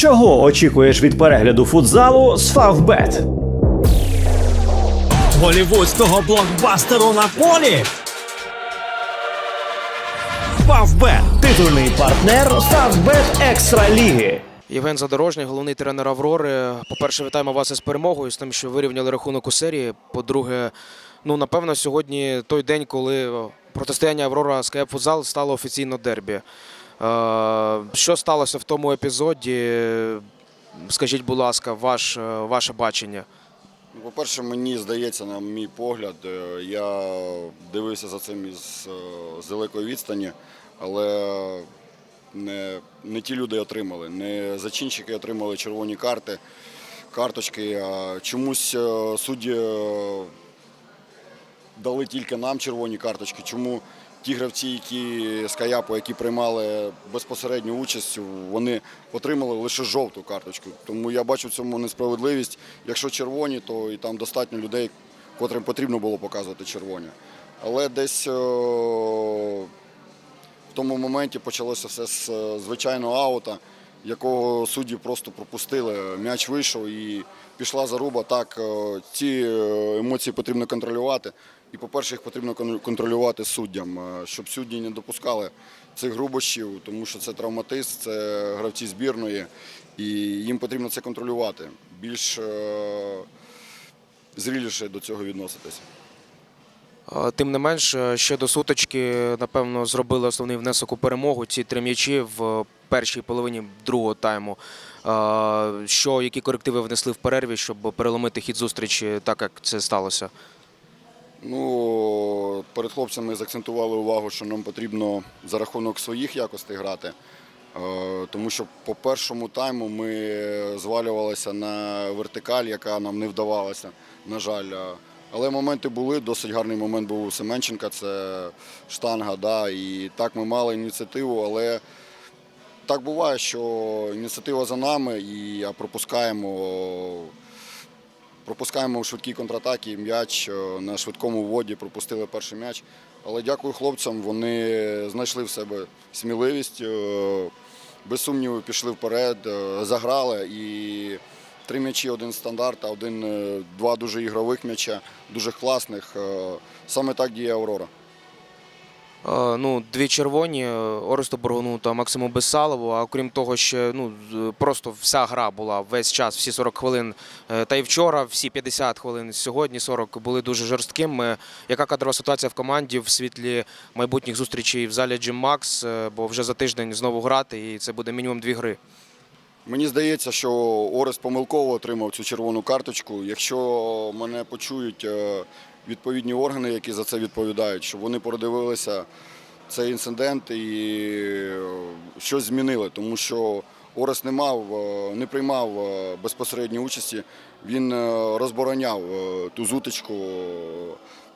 Чого очікуєш від перегляду футзалу з Фавбет? голівудського блокбастеру на полі. Фавбет Титульний партнер Фавбет Екстра Ліги. Євген Задорожний, головний тренер Аврори. По-перше, вітаємо вас із перемогою, з тим, що вирівняли рахунок у серії. По-друге, ну напевно, сьогодні той день, коли протистояння Аврора з КФ Футзал стало офіційно дербі. Що сталося в тому епізоді? Скажіть, будь ласка, ваш, е, ваше бачення. Ну, По-перше, мені здається, на мій погляд, е, я дивився за цим із е, з далекої відстані, але не, не ті люди отримали. Не зачинщики отримали червоні карти, карточки. А чомусь судді дали тільки нам червоні карточки. Чому ті гравці, які з Каяпу, які приймали безпосередню участь, вони отримали лише жовту карточку. Тому я бачу в цьому несправедливість. Якщо червоні, то і там достатньо людей, котрим потрібно було показувати червоні. Але десь е, в тому моменті почалося все з е, звичайного аута, якого судді просто пропустили. М'яч вийшов і пішла заруба. Так, е, ці емоції потрібно контролювати. І, по-перше, їх потрібно контролювати суддям, е, щоб судді не допускали цих грубощів, тому що це травматизм, це гравці збірної, і їм потрібно це контролювати. Більш е, зріліше до цього відноситись. Е, Тим не менш, е, ще до суточки, напевно, зробили основний внесок у перемогу. Ці три м'ячі в першій половині другого тайму. Е, Що, які корективи внесли в перерві, щоб переломити хід зустрічі, так як це сталося? Ну, перед хлопцями заакцентували увагу, що нам потрібно за рахунок своїх якостей грати. Е, Тому що по першому тайму ми звалювалися на вертикаль, яка нам не вдавалася, на жаль. Е, Але моменти були, досить гарний момент був у Семенченка, це штанга, да, і так ми мали ініціативу, але так буває, що ініціатива за нами, і а пропускаємо Пропускаємо в швидкій контратакі м'яч е, на швидкому вводі пропустили перший м'яч. Але дякую хлопцям, вони знайшли в себе сміливість, е, без сумніву пішли вперед, е, заграли і три м'ячі, один стандарт, один, два дуже ігрових м'яча, дуже класних. Саме так діє Аврора. Е, Ну, дві червоні е, Оресту Бургуну та Максиму Бесалову. А окрім того, ще ну просто вся гра була весь час, всі 40 хвилин. е, Та й вчора, всі 50 хвилин, сьогодні 40 були дуже жорсткими. Яка кадрова ситуація в команді в світлі майбутніх зустрічей в залі Джим Макс? Бо вже за тиждень знову грати, і це буде мінімум дві гри. Мені здається, що Орест помилково отримав цю червону карточку. Якщо мене почують відповідні органи, які за це відповідають, щоб вони продивилися цей інцидент і е, щось змінили, тому що Орест не мав, е, не приймав е, безпосередньої участі. Він розбороняв ту зутичку.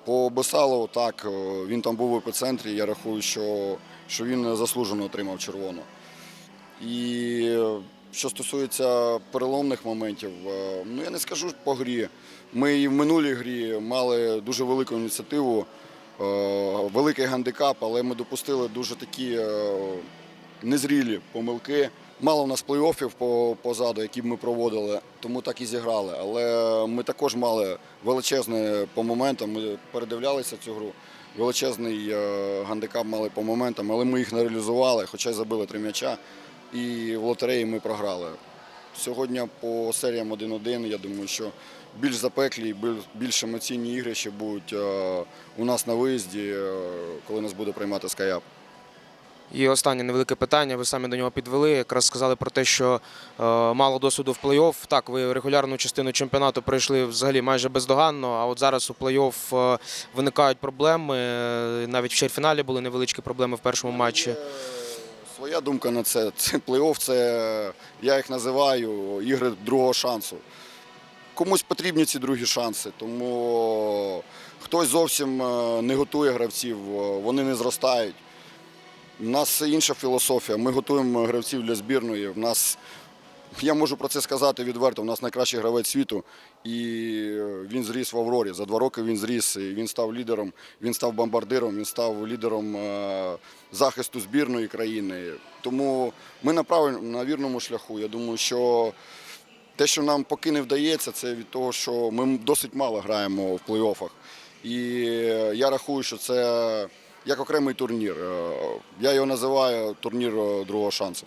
По Бесалову, так, він там був в епіцентрі. Я рахую, що, що він заслужено отримав червону. І що стосується переломних моментів, е, ну я не скажу по грі. Ми і в минулій грі мали дуже велику ініціативу, е, великий гандикап, але ми допустили дуже такі е, незрілі помилки. Мало в нас плей-оффів позаду, які б ми проводили, тому так і зіграли. Але ми також мали величезне по моментам. Ми передивлялися цю гру. Величезний гандикап мали по моментам, але ми їх не реалізували, хоча й забили три м'яча. І в лотереї ми програли. Сьогодні по серіям 1-1, я думаю, що більш запеклі, більш емоційні ігри ще будуть е, у нас на виїзді, е, коли нас буде приймати Скаяп. І останнє невелике питання. Ви самі до нього підвели. Якраз сказали про те, що е, мало досвіду в плей-офф. Так, ви регулярну частину чемпіонату пройшли взагалі майже бездоганно. А от зараз у плей-офф виникають проблеми. Навіть в чвертьфіналі були невеличкі проблеми в першому матчі. Своя думка на це. Це плей-офф, це я їх називаю ігри другого шансу. Комусь потрібні ці другі шанси, тому хтось зовсім е, не готує гравців, е, вони не зростають. У нас інша філософія. Ми готуємо гравців для збірної. У нас Я можу про це сказати відверто. У нас найкращий гравець світу, і він зріс в Аврорі. За два роки він зріс. І він став лідером, він став бомбардиром, він став лідером е, захисту збірної країни. Тому ми на правильному, на вірному шляху. Я думаю, що те, що нам поки не вдається, це від того, що ми досить мало граємо в плей-оффах. І я рахую, що це як окремий турнір. Е, Я його називаю турнір е, другого шансу.